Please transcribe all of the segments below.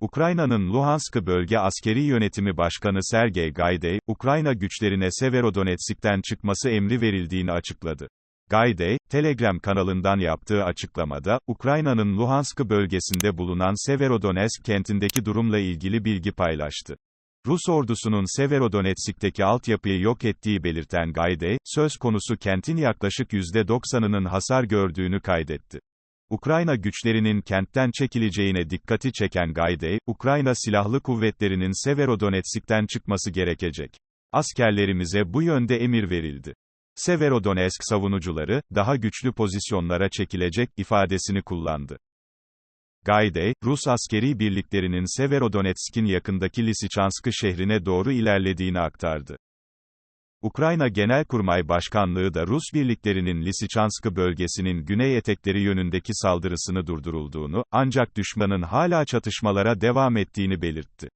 Ukrayna'nın Luhansk Bölge Askeri Yönetimi Başkanı Sergey Gaidey, Ukrayna güçlerine Severodonetsk'ten çıkması emri verildiğini açıkladı. Gaidey, Telegram kanalından yaptığı açıklamada, Ukrayna'nın Luhansk bölgesinde bulunan Severodonetsk kentindeki durumla ilgili bilgi paylaştı. Rus ordusunun Severodonetsk'teki altyapıyı yok ettiği belirten Gaidey, söz konusu kentin yaklaşık %90'ının hasar gördüğünü kaydetti. Ukrayna güçlerinin kentten çekileceğine dikkati çeken Gaidey, Ukrayna Silahlı Kuvvetleri'nin Severodonetsk'ten çıkması gerekecek. Askerlerimize bu yönde emir verildi. Severodonetsk savunucuları, daha güçlü pozisyonlara çekilecek, ifadesini kullandı. Gaidey, Rus askeri birliklerinin Severodonetsk'in yakındaki Lysychansk şehrine doğru ilerlediğini aktardı. Ukrayna Genelkurmay Başkanlığı da Rus birliklerinin Lysychansk bölgesinin güney etekleri yönündeki saldırısını durdurulduğunu, ancak düşmanın hala çatışmalara devam ettiğini belirtti.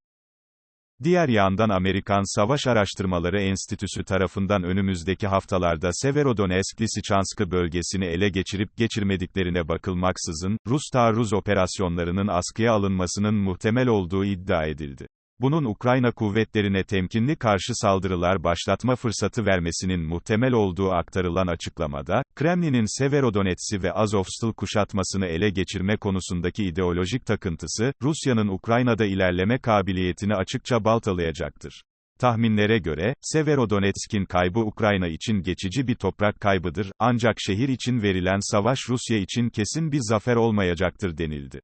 Diğer yandan Amerikan Savaş Araştırmaları Enstitüsü tarafından önümüzdeki haftalarda Severodonetsk-Lysychansk bölgesini ele geçirip geçirmediklerine bakılmaksızın, Rus taarruz operasyonlarının askıya alınmasının muhtemel olduğu iddia edildi. Bunun Ukrayna kuvvetlerine temkinli karşı saldırılar başlatma fırsatı vermesinin muhtemel olduğu aktarılan açıklamada, Kremlin'in Severodonetsk'i ve Azovstal kuşatmasını ele geçirme konusundaki ideolojik takıntısı, Rusya'nın Ukrayna'da ilerleme kabiliyetini açıkça baltalayacaktır. Tahminlere göre, Severodonetsk'in kaybı Ukrayna için geçici bir toprak kaybıdır, ancak şehir için verilen savaş Rusya için kesin bir zafer olmayacaktır denildi.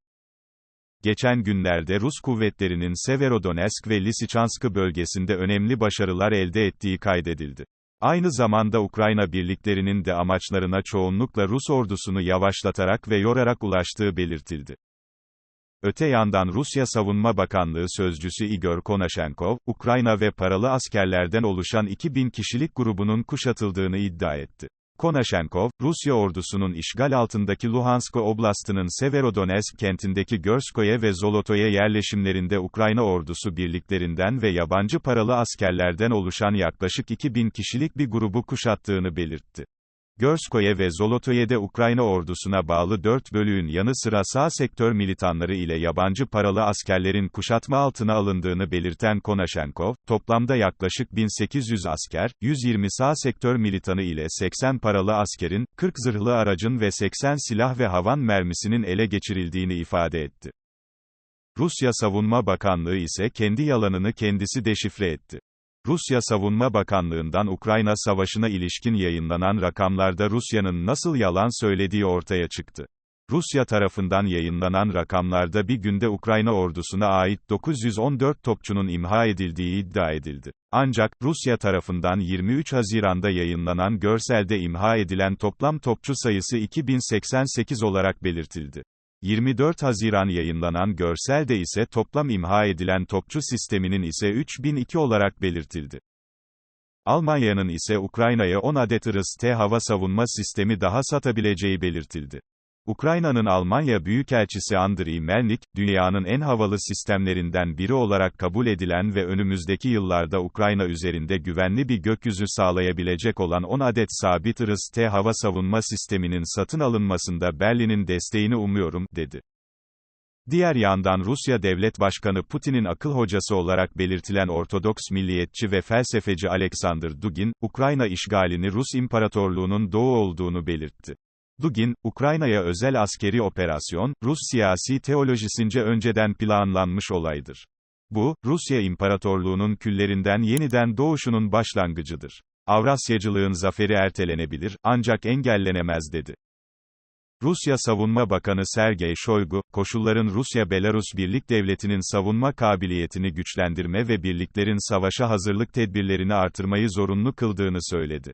Geçen günlerde Rus kuvvetlerinin Severodonetsk ve Lysychansk bölgesinde önemli başarılar elde ettiği kaydedildi. Aynı zamanda Ukrayna birliklerinin de amaçlarına çoğunlukla Rus ordusunu yavaşlatarak ve yorarak ulaştığı belirtildi. Öte yandan Rusya Savunma Bakanlığı Sözcüsü Igor Konashenkov, Ukrayna ve paralı askerlerden oluşan 2000 kişilik grubunun kuşatıldığını iddia etti. Konashenkov, Rusya ordusunun işgal altındaki Luhansk Oblast'ının Severodonetsk kentindeki Görskoye ve Zolotoye yerleşimlerinde Ukrayna ordusu birliklerinden ve yabancı paralı askerlerden oluşan yaklaşık 2000 kişilik bir grubu kuşattığını belirtti. Görskoye ve Zolotoye'de Ukrayna ordusuna bağlı 4 bölüğün yanı sıra sağ sektör militanları ile yabancı paralı askerlerin kuşatma altına alındığını belirten Konashenkov, toplamda yaklaşık 1800 asker, 120 sağ sektör militanı ile 80 paralı askerin, 40 zırhlı aracın ve 80 silah ve havan mermisinin ele geçirildiğini ifade etti. Rusya Savunma Bakanlığı ise kendi yalanını kendisi deşifre etti. Rusya Savunma Bakanlığı'ndan Ukrayna Savaşı'na ilişkin yayınlanan rakamlarda Rusya'nın nasıl yalan söylediği ortaya çıktı. Rusya tarafından yayınlanan rakamlarda bir günde Ukrayna ordusuna ait 914 topçunun imha edildiği iddia edildi. Ancak, Rusya tarafından 23 Haziran'da yayınlanan görselde imha edilen toplam topçu sayısı 2088 olarak belirtildi. 24 Haziran yayınlanan görselde ise toplam imha edilen topçu sisteminin ise 3002 olarak belirtildi. Almanya'nın ise Ukrayna'ya 10 adet IRIS-T hava savunma sistemi daha satabileceği belirtildi. Ukrayna'nın Almanya Büyükelçisi Andriy Melnik, dünyanın en havalı sistemlerinden biri olarak kabul edilen ve önümüzdeki yıllarda Ukrayna üzerinde güvenli bir gökyüzü sağlayabilecek olan 10 adet sabit IRIS-T hava savunma sisteminin satın alınmasında Berlin'in desteğini umuyorum, dedi. Diğer yandan Rusya Devlet Başkanı Putin'in akıl hocası olarak belirtilen Ortodoks milliyetçi ve felsefeci Alexander Dugin, Ukrayna işgalini Rus İmparatorluğu'nun doğu olduğunu belirtti. Dugin, Ukrayna'ya özel askeri operasyon, Rus siyasi teolojisince önceden planlanmış olaydır. Bu, Rusya İmparatorluğu'nun küllerinden yeniden doğuşunun başlangıcıdır. Avrasyacılığın zaferi ertelenebilir, ancak engellenemez dedi. Rusya Savunma Bakanı Sergey Shoigu, koşulların Rusya-Belarus Birlik Devleti'nin savunma kabiliyetini güçlendirme ve birliklerin savaşa hazırlık tedbirlerini artırmayı zorunlu kıldığını söyledi.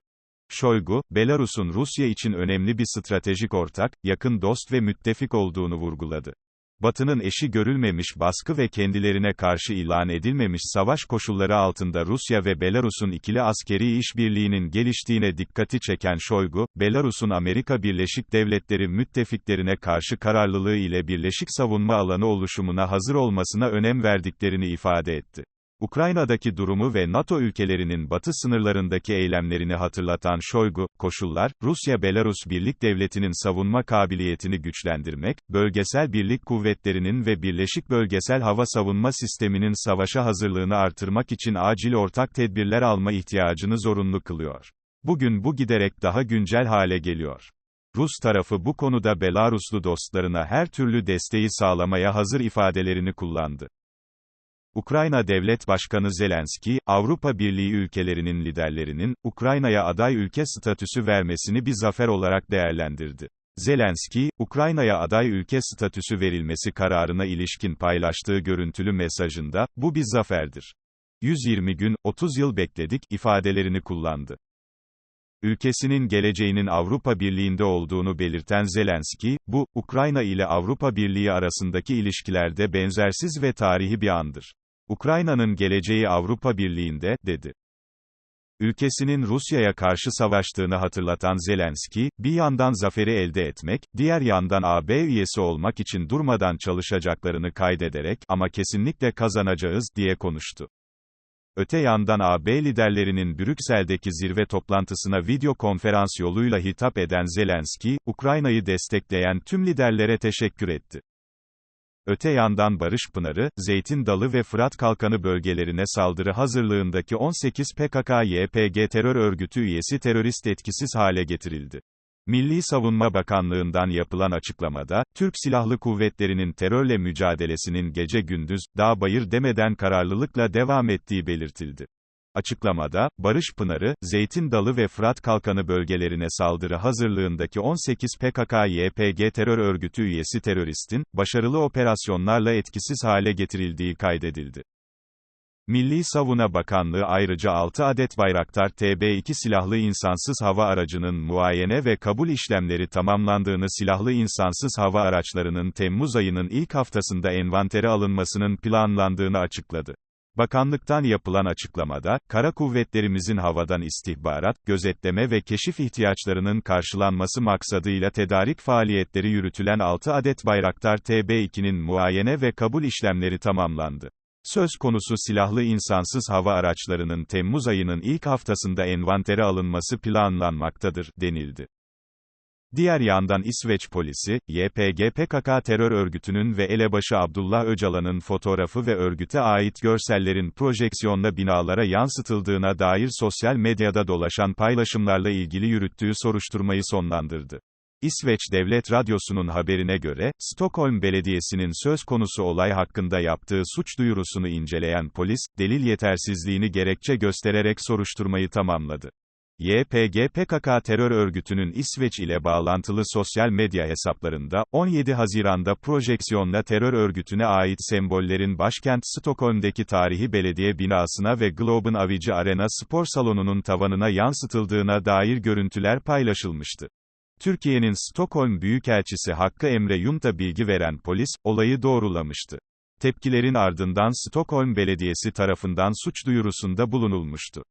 Şoygu, Belarus'un Rusya için önemli bir stratejik ortak, yakın dost ve müttefik olduğunu vurguladı. Batı'nın eşi görülmemiş baskı ve kendilerine karşı ilan edilmemiş savaş koşulları altında Rusya ve Belarus'un ikili askeri işbirliğinin geliştiğine dikkati çeken Şoygu, Belarus'un Amerika Birleşik Devletleri müttefiklerine karşı kararlılığı ile birleşik savunma alanı oluşumuna hazır olmasına önem verdiklerini ifade etti. Ukrayna'daki durumu ve NATO ülkelerinin batı sınırlarındaki eylemlerini hatırlatan Şoygu, koşullar, Rusya-Belarus Birlik Devleti'nin savunma kabiliyetini güçlendirmek, bölgesel birlik kuvvetlerinin ve Birleşik Bölgesel Hava Savunma Sistemi'nin savaşa hazırlığını artırmak için acil ortak tedbirler alma ihtiyacını zorunlu kılıyor. Bugün bu giderek daha güncel hale geliyor. Rus tarafı bu konuda Belaruslu dostlarına her türlü desteği sağlamaya hazır ifadelerini kullandı. Ukrayna Devlet Başkanı Zelenski, Avrupa Birliği ülkelerinin liderlerinin, Ukrayna'ya aday ülke statüsü vermesini bir zafer olarak değerlendirdi. Zelenski, Ukrayna'ya aday ülke statüsü verilmesi kararına ilişkin paylaştığı görüntülü mesajında, bu bir zaferdir. 120 gün, 30 yıl bekledik, ifadelerini kullandı. Ülkesinin geleceğinin Avrupa Birliği'nde olduğunu belirten Zelenski, bu, Ukrayna ile Avrupa Birliği arasındaki ilişkilerde benzersiz ve tarihi bir andır. Ukrayna'nın geleceği Avrupa Birliği'nde, dedi. Ülkesinin Rusya'ya karşı savaştığını hatırlatan Zelenski, bir yandan zaferi elde etmek, diğer yandan AB üyesi olmak için durmadan çalışacaklarını kaydederek, ama kesinlikle kazanacağız, diye konuştu. Öte yandan AB liderlerinin Brüksel'deki zirve toplantısına video konferans yoluyla hitap eden Zelenski, Ukrayna'yı destekleyen tüm liderlere teşekkür etti. Öte yandan Barış Pınarı, Zeytin Dalı ve Fırat Kalkanı bölgelerine saldırı hazırlığındaki 18 PKK-YPG terör örgütü üyesi terörist etkisiz hale getirildi. Milli Savunma Bakanlığı'ndan yapılan açıklamada, Türk Silahlı Kuvvetleri'nin terörle mücadelesinin gece gündüz, dağ bayır demeden kararlılıkla devam ettiği belirtildi. Açıklamada, Barış Pınarı, Zeytin Dalı ve Fırat Kalkanı bölgelerine saldırı hazırlığındaki 18 PKK-YPG terör örgütü üyesi teröristin, başarılı operasyonlarla etkisiz hale getirildiği kaydedildi. Milli Savunma Bakanlığı ayrıca 6 adet Bayraktar TB2 silahlı insansız hava aracının muayene ve kabul işlemleri tamamlandığını silahlı insansız hava araçlarının Temmuz ayının ilk haftasında envantere alınmasının planlandığını açıkladı. Bakanlıktan yapılan açıklamada, kara kuvvetlerimizin havadan istihbarat, gözetleme ve keşif ihtiyaçlarının karşılanması maksadıyla tedarik faaliyetleri yürütülen 6 adet Bayraktar TB2'nin muayene ve kabul işlemleri tamamlandı. Söz konusu silahlı insansız hava araçlarının Temmuz ayının ilk haftasında envantere alınması planlanmaktadır, denildi. Diğer yandan İsveç polisi, YPG PKK terör örgütünün ve elebaşı Abdullah Öcalan'ın fotoğrafı ve örgüte ait görsellerin projeksiyonla binalara yansıtıldığına dair sosyal medyada dolaşan paylaşımlarla ilgili yürüttüğü soruşturmayı sonlandırdı. İsveç Devlet Radyosu'nun haberine göre, Stockholm Belediyesi'nin söz konusu olay hakkında yaptığı suç duyurusunu inceleyen polis, delil yetersizliğini gerekçe göstererek soruşturmayı tamamladı. YPG PKK terör örgütünün İsveç ile bağlantılı sosyal medya hesaplarında, 17 Haziran'da projeksiyonla terör örgütüne ait sembollerin başkent Stockholm'deki tarihi belediye binasına ve Globen Avici Arena spor salonunun tavanına yansıtıldığına dair görüntüler paylaşılmıştı. Türkiye'nin Stockholm Büyükelçisi Hakkı Emre Yunta bilgi veren polis, olayı doğrulamıştı. Tepkilerin ardından Stockholm Belediyesi tarafından suç duyurusunda bulunulmuştu.